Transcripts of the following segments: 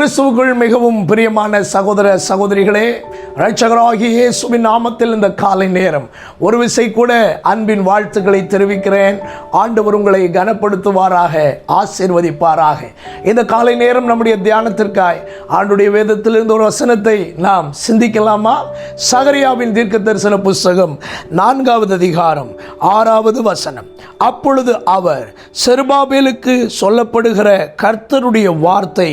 கிறிஸ்துவுக்குள் மிகவும் பிரியமான சகோதர சகோதரிகளே ரட்சகராகி இயேசுவின் நாமத்தில் இந்த காலை நேரம் ஒரு விசை கூட அன்பின் வாழ்த்துக்களை தெரிவிக்கிறேன். ஆண்டவர் உங்களை கனப்படுத்துவாராக ஆசீர்வதிப்பாராக. இந்த காலை நேரம் நம்முடைய தியானத்திற்காய் ஆண்டுடைய வேதத்திலிருந்து ஒரு வசனத்தை நாம் சிந்திக்கலாமா? சகரியாவின் தீர்க்க தரிசன புஸ்தகம் நான்காவது அதிகாரம் ஆறாவது வசனம். அப்பொழுது அவர் செருபாபேலுக்கு சொல்லப்படுகிற கர்த்தருடைய வார்த்தை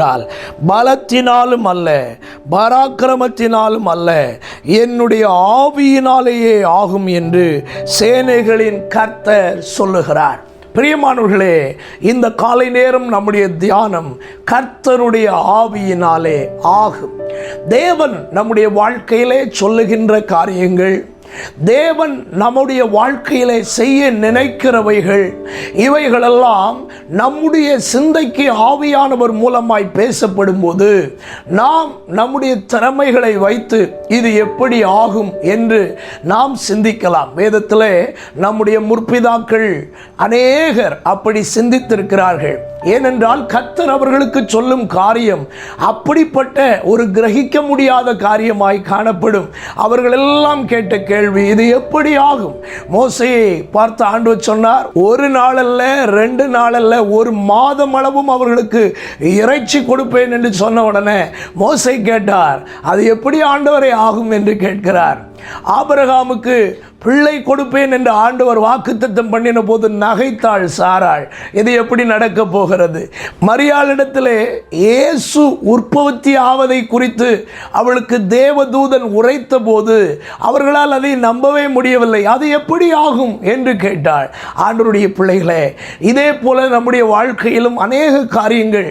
என்றால் பலத்தினாலும் அல்ல பராக்கிரமத்தினாலும் அல்ல என்னுடைய ஆவியினாலேயே ஆகும் என்று சேனைகளின் கர்த்தர் சொல்லுகிறார். பிரியமானவர்களே இந்த காலை நேரம் நம்முடைய தியானம் கர்த்தருடைய ஆவியினாலே ஆகும். தேவன் நம்முடைய வாழ்க்கையிலே சொல்லுகின்ற காரியங்கள் தேவன் நம்முடைய வாழ்க்கையிலே செய்ய நினைக்கிறவைகள் இவைகளெல்லாம் நம்முடைய சிந்தைக்கு ஆவியானவர் மூலமாய் பேசப்படும் போது நாம் நம்முடைய திறமைகளை வைத்து இது எப்படி ஆகும் என்று நாம் சிந்திக்கலாம். வேதத்திலே நம்முடைய முற்பிதாக்கள் அநேகர் அப்படி சிந்தித்திருக்கிறார்கள். ஏனென்றால் கத்தர் அவர்களுக்கு சொல்லும் காரியம் அப்படிப்பட்ட ஒரு கிரகிக்க முடியாத காரியமாய் காணப்படும். அவர்கள் எல்லாம் கேட்ட கேள்வி இது எப்படி ஆகும்? மோசையை பார்த்து ஆண்டு சொன்னார் ஒரு நாளல்ல ரெண்டு நாளல்ல ஒரு மாதம் அளவும் அவர்களுக்கு இறைச்சி கொடுப்பேன் என்று சொன்ன உடனே மோசை கேட்டார் அது எப்படி ஆண்டவரை ஆகும்? என்று கேட்கிறார். ஆபரகாமுக்கு பிள்ளை கொடுப்பேன் என்று ஆண்டவர் வாக்குத்தத்தம் பண்ணின போது நகைத்தாள் சாராள். இது எப்படி நடக்க போகிறது? மரியாளிடத்தில் இயேசு உற்பத்தி ஆவதை குறித்து அவளுக்கு தேவதூதன் உரைத்த போது அவர்களால் அதை நம்பவே முடியவில்லை. அது எப்படி ஆகும் என்று கேட்டாள். ஆண்டவருடைய பிள்ளைகளே இதே போல நம்முடைய வாழ்க்கையிலும் அநேக காரியங்கள்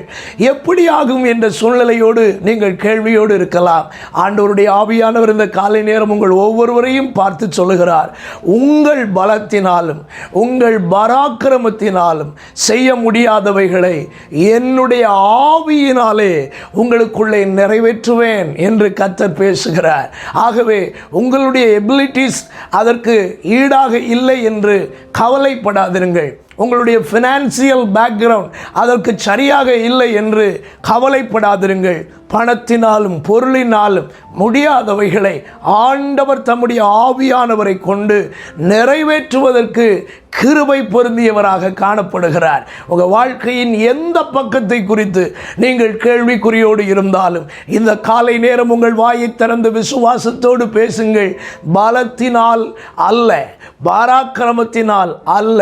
எப்படி ஆகும் என்ற சூழ்நிலையோடு நீங்கள் கேள்வியோடு இருக்கலாம். ஆண்டவருடைய ஆவியானவர் இந்த காலை நேரம் உங்கள் ஒவ்வொருவரையும் பார்த்து சொல்லுகிறார். உங்கள் பலத்தினாலும் உங்கள் பராக்கிரமத்தினாலும் செய்ய முடியாதவைகளை என்னுடைய ஆவியினாலே உங்களுக்குள்ளே நிறைவேற்றுவேன் என்று கத்தர் பேசுகிறார். ஆகவே உங்களுடைய எபிலிட்டிஸ் அதற்கு ஈடாக இல்லை என்று கவலைப்படாதிருங்கள். உங்களுடைய ஃபினான்சியல் பேக்ரவுண்ட் அதற்கு சரியாக இல்லை என்று கவலைப்படாதிருங்கள். பணத்தினாலும் பொருளினாலும் முடியாதவைகளை ஆண்டவர் தம்முடைய ஆவியானவரை கொண்டு நிறைவேற்றுவதற்கு கிருபை பொருந்தியவராக காணப்படுகிறார். உங்கள் வாழ்க்கையின் எந்த பக்கத்தை குறித்து நீங்கள் கேள்விக்குறியோடு இருந்தாலும் இந்த காலை நேரம் உங்கள் வாயை திறந்து விசுவாசத்தோடு பேசுங்கள். பலத்தினால் அல்ல பாராக்கிரமத்தினால் அல்ல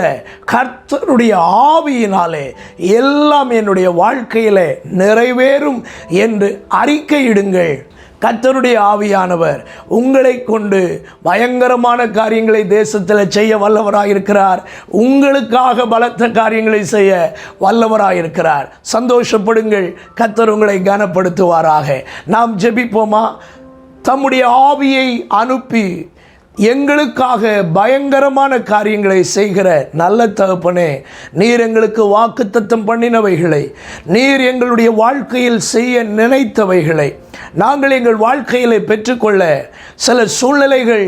கர்த்தருடைய ஆவியினாலே எல்லாம் என்னுடைய வாழ்க்கையிலே நிறைவேறும் என்று அறிக்கையிடுங்கள். கத்தருடைய ஆவியானவர் உங்களை கொண்டு பயங்கரமான காரியங்களை தேசத்தில் செய்ய வல்லவராக இருக்கிறார் உங்களுக்காக பலத்த காரியங்களை செய்ய வல்லவராக இருக்கிறார் சந்தோஷப்படுங்கள். கத்தர் உங்களை கனப்படுத்துவாராக. நாம் ஜெபிப்போமா? தம்முடைய ஆவியை அனுப்பி எங்களுக்காக பயங்கரமான காரியங்களை செய்கிற நல்ல தகப்பனே நீர் எங்களுக்கு வாக்குத்தத்தம் பண்ணினவைகளை நீர் எங்களுடைய வாழ்க்கையில் செய்ய நினைத்தவைகளை நாங்கள் எங்கள் வாழ்க்கையில் பெற்றுக்கொள்ள சில சூழ்நிலைகள்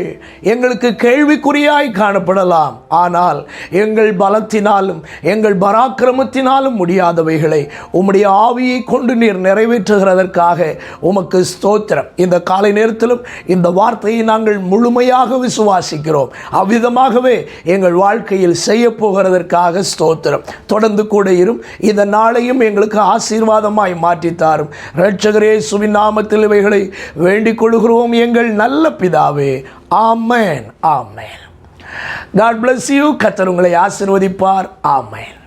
எங்களுக்கு கேள்விக்குறியாய் காணப்படலாம். ஆனால் எங்கள் பலத்தினாலும் எங்கள் பராக்கிரமத்தினாலும் முடியாதவைகளை உம்முடைய ஆவியை கொண்டு நீர் நிறைவேற்றுகிறதற்காக உமக்கு ஸ்தோத்திரம். இந்த காலை நேரத்திலும் இந்த வார்த்தையை நாங்கள் முழுமையாக விசுவாசிக்கிறோம். அவ்விதமாகவே எங்கள் வாழ்க்கையில் செய்ய போகிறதற்காக ஸ்தோத்திரம். தொடர்ந்து கூட இரும். இந்த நாளையும் எங்களுக்கு ஆசீர்வாதமாய் மாற்றித்தாரும் ரட்சகரே சுவின் நாமத்தில் இவைகளை வேண்டிக் கொள்கிறோம் எங்கள் நல்ல பிதாவே. ஆமேன். ஆமேன். காட் பிளஸ் யூ கத்தர் உங்களை ஆசீர்வதிப்பார். ஆமேன்.